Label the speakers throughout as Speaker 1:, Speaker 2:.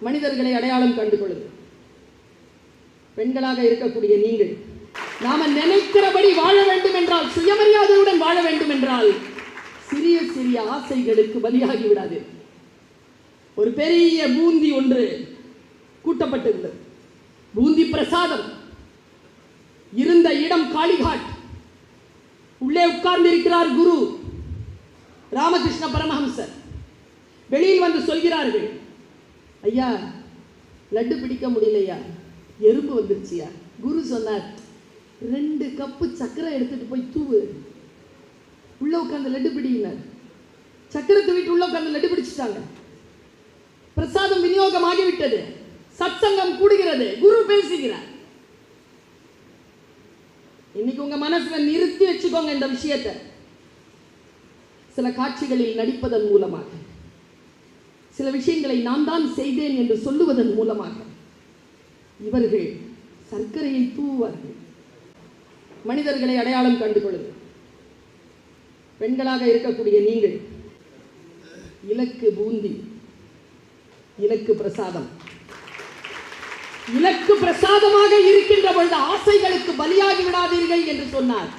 Speaker 1: மனிதர்களை அடையாளம் கண்டு கொள்ளுங்கள் பெண்களாக இருக்கக்கூடிய நீங்கள் நாம நினைக்கிறபடி வாழ வேண்டும் என்றால் சுயமரியாதையுடன் வாழ வேண்டும் என்றால் சிறிய சிறிய ஆசைகளுக்கு பலியாகி விடாது. ஒரு பெரிய பூந்தி ஒன்று கூட்டப்பட்டிருந்தது. பூந்தி பிரசாதம். இருந்த இடம் காளிகாட். உள்ளே உட்கார்ந்திருக்கிறார் குரு ராமகிருஷ்ண பரமஹம்சர். வெளியில் வந்து சொல்கிறார்கள் ஐயா லட்டு பிடிக்க முடியலையா? எறும்பு வந்துருச்சியா? குரு சொன்னார் ரெண்டு கப்பு சக்கரை எடுத்துட்டு போய் தூவு. உள்ள உட்கார்ந்து லட்டு பிடிங்கினார் சக்கரை தூவிட்டு உள்ள உட்காந்து லட்டு பிடிச்சிட்டாங்க. பிரசாதம் விநியோகம் ஆகிவிட்டது. சத்சங்கம் கூடுகிறது. குரு பேசுகிறார். இன்னைக்கு உங்க மனசுல நிறுத்தி வச்சுக்கோங்க இந்த விஷயத்தை. சில காட்சிகளில் நடிப்பதன் மூலமாக. சில விஷயங்களை நான் தான் செய்தேன் என்று சொல்லுவதன் மூலமாக இவர்கள் சர்க்கரையை தூவார்கள் மனிதர்களை அடையாளம் கண்டு கொள்ளுங்கள் பெண்களாக இருக்கக்கூடிய நீங்கள் இலக்கு பூந்தி இலக்கு பிரசாதம். இலக்கு பிரசாதமாக இருக்கின்ற பொழுது ஆசைகளுக்கு பலியாகி விடாதீர்கள் என்று சொன்னார்.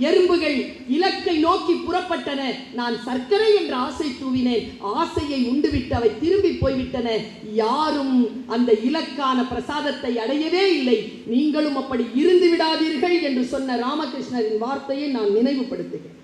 Speaker 1: எறும்புகள் இலக்கை நோக்கி புறப்பட்டன. நான் சர்க்கரை என்ற ஆசை தூவினேன். ஆசையை உண்டுவிட்டு அவை திரும்பி போய்விட்டன. யாரும் அந்த இலக்கான பிரசாதத்தை அடையவே இல்லை. நீங்களும் அப்படி இருந்து விடாதீர்கள் என்று சொன்ன ராமகிருஷ்ணரின் வார்த்தையை நான் நினைவுபடுத்துகிறேன்.